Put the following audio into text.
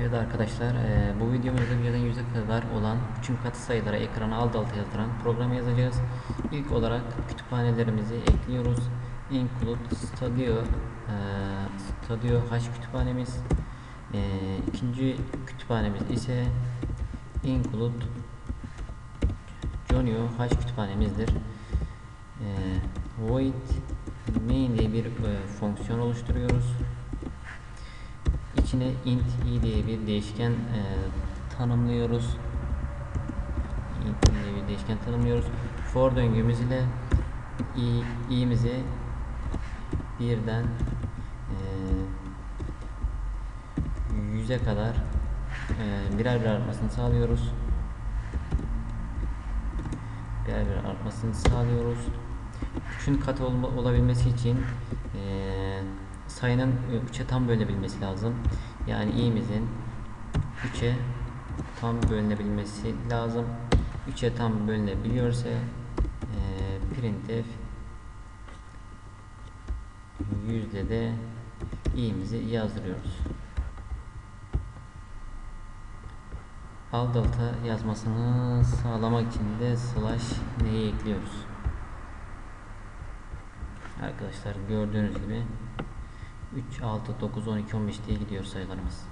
Evet arkadaşlar eee, bu videomuzda birden yüze kadar olan tüm katı sayılara ekrana alt alta yazdıran programı yazacağız. İlk olarak kütüphanelerimizi ekliyoruz. Include Studio eee, Studio H kütüphanemiz. Eee, ikinci kütüphanemiz ise Include Jonio H kütüphanemizdir. Eee, void main diye bir eee, fonksiyon oluşturuyoruz. İçine int i diye bir değişken e, tanımlıyoruz. int i diye bir değişken tanımlıyoruz. For döngümüz ile i, i'mizi birden e, yüze kadar e, birer birer artmasını sağlıyoruz. Birer birer artmasını sağlıyoruz. Üçün katı olma, olabilmesi için eee sayının 3'e tam bölünebilmesi lazım. Yani i'mizin 3'e tam bölünebilmesi lazım. 3'e tam bölünebiliyorsa eee printf yüzde de i'mizi yazdırıyoruz. Alt alta yazmasını sağlamak için de slash neyi ekliyoruz. Arkadaşlar gördüğünüz gibi 3, 6, 9, 12, 15 diye gidiyor sayılarımız.